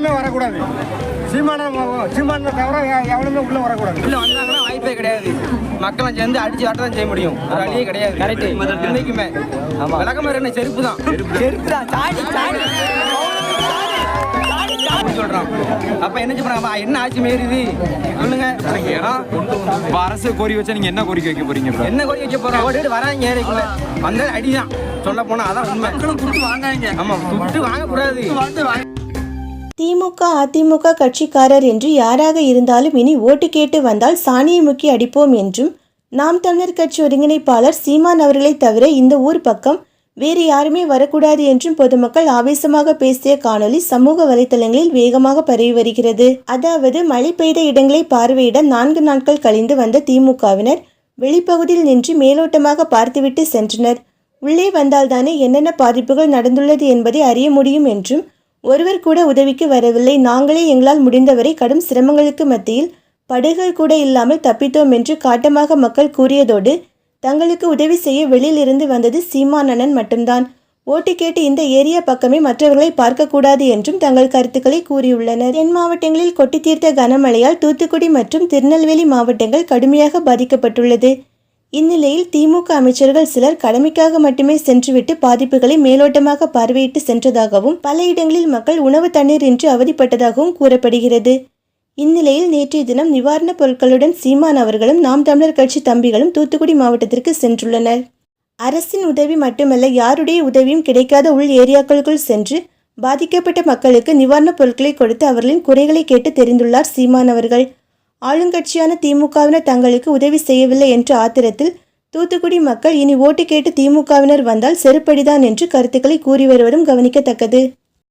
எவனுமே வரக்கூடாது. சீமான சீமான தவிர எவனுமே உள்ள வரக்கூடாது. உள்ள வந்தாங்கன்னா வாய்ப்பே கிடையாது. மக்களும் சேர்ந்து அடிச்சு ஆட்ட தான் செய்ய முடியும். வேற வழியே கிடையாது. கரெக்ட் இன்னைக்குமே ஆமா. விளக்கமாறு என்ன? செருப்பு தான். செருப்பு. தான் சாடி சாடி சொல்றான். அப்ப என்ன சொல்றாங்க என்ன ஆட்சி மீறுது சொல்லுங்க? இப்ப அரசு கோரி வச்சா நீங்க என்ன கோரிக்கை வைக்க போறீங்க என்ன கோரி வைக்க போறோம்? ஓடிட்டு வராங்க ஏரிக்குள்ள வந்த அடிதான். சொல்ல போனா அதான் உண்மை. ஆமா துட்டு வாங்க கூடாது திமுக அதிமுக கட்சிக்காரர் என்று யாராக இருந்தாலும் இனி ஓட்டு கேட்டு வந்தால் சாணியை முக்கி அடிப்போம் என்றும் நாம் தமிழர் கட்சி ஒருங்கிணைப்பாளர் சீமான் அவர்களை தவிர இந்த ஊர் பக்கம் வேறு யாருமே வரக்கூடாது என்றும் பொதுமக்கள் ஆவேசமாக பேசிய காணொளி சமூக வலைதளங்களில் வேகமாக பரவி வருகிறது. அதாவது மழை பெய்த இடங்களை பார்வையிட நான்கு நாட்கள் கழிந்து வந்த திமுகவினர் வெளிப்பகுதியில் நின்று மேலோட்டமாக பார்த்துவிட்டு சென்றனர். உள்ளே வந்தால்தானே என்னென்ன பாதிப்புகள் நடந்துள்ளது என்பதை அறிய முடியும் என்றும் ஒருவர் கூட உதவிக்கு வரவில்லை. நாங்களே எங்களால் முடிந்தவரை கடும் சிரமங்களுக்கு மத்தியில் படுகள் கூட இல்லாமல் தப்பித்தோம் என்று காட்டமாக மக்கள் கூறியதோடு தங்களுக்கு உதவி செய்ய வெளியிலிருந்து வந்தது சீமானனன் மட்டும்தான். ஓட்டு கேட்டு இந்த ஏரியா பக்கமே மற்றவர்களை பார்க்கக்கூடாது என்றும் தங்கள் கருத்துக்களை கூறியுள்ளனர். தென் மாவட்டங்களில் கொட்டி தீர்த்த கனமழையால் தூத்துக்குடி மற்றும் திருநெல்வேலி மாவட்டங்கள் கடுமையாக பாதிக்கப்பட்டுள்ளது. இந்நிலையில் திமுக அமைச்சர்கள் சிலர் கடமைக்காக மட்டுமே சென்றுவிட்டு பாதிப்புகளை மேலோட்டமாக பார்வையிட்டு சென்றதாகவும் பல இடங்களில் மக்கள் உணவு தண்ணீர் இன்றி அவதிப்பட்டதாகவும் கூறப்படுகிறது. இந்நிலையில் நேற்றைய தினம் நிவாரணப் பொருட்களுடன் சீமான் அவர்களும் நாம் தமிழர் கட்சி தம்பிகளும் தூத்துக்குடி மாவட்டத்திற்கு சென்றுள்ளனர். அரசின் உதவி மட்டுமல்ல யாருடைய உதவியும் கிடைக்காத உள் ஏரியாக்களுக்குள் சென்று பாதிக்கப்பட்ட மக்களுக்கு நிவாரணப் பொருட்களை கொடுத்து அவர்களின் குறைகளை கேட்டு தெரிந்துள்ளார் சீமான் அவர்கள். ஆளுங்கட்சியான திமுகவினர் தங்களுக்கு உதவி செய்யவில்லை என்ற ஆத்திரத்தில் தூத்துக்குடி மக்கள் இனி ஓட்டு கேட்டு திமுகவினர் வந்தால் செருப்படிதான் என்று கருத்துக்களை கூறி வருவதும் கவனிக்கத்தக்கது.